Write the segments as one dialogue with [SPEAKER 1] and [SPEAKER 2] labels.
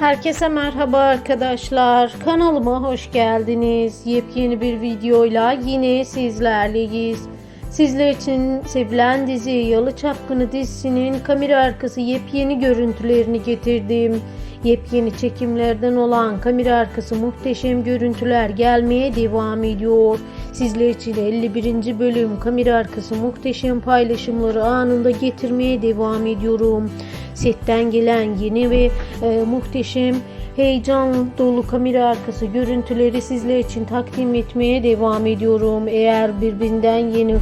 [SPEAKER 1] Herkese merhaba arkadaşlar. Kanalıma hoş geldiniz. Yepyeni bir videoyla yine sizlerleyiz. Sizler için sevilen dizi Yalı Çapkını dizisinin kamera arkası yepyeni görüntülerini getirdim. Yepyeni çekimlerden olan kamera arkası muhteşem görüntüler gelmeye devam ediyor. Sizler için 51. bölüm kamera arkası muhteşem paylaşımları anında getirmeye devam ediyorum. Setten gelen yeni ve e, muhteşem heyecan dolu kamera arkası görüntüleri sizler için takdim etmeye devam ediyorum. Eğer birbirinden yeni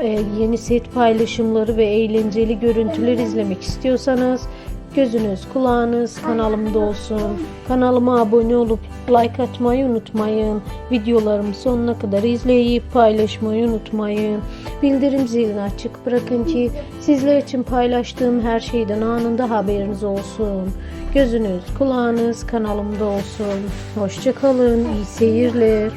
[SPEAKER 1] e, yeni set paylaşımları ve eğlenceli görüntüler izlemek istiyorsanız gözünüz kulağınız kanalımda olsun. Kanalıma abone olup like atmayı unutmayın. Videolarımı sonuna kadar izleyip paylaşmayı unutmayın. Bildirim zilini açık bırakın ki sizler için paylaştığım her şeyden anında haberiniz olsun. Gözünüz kulağınız kanalımda olsun. Hoşçakalın. iyi seyirler.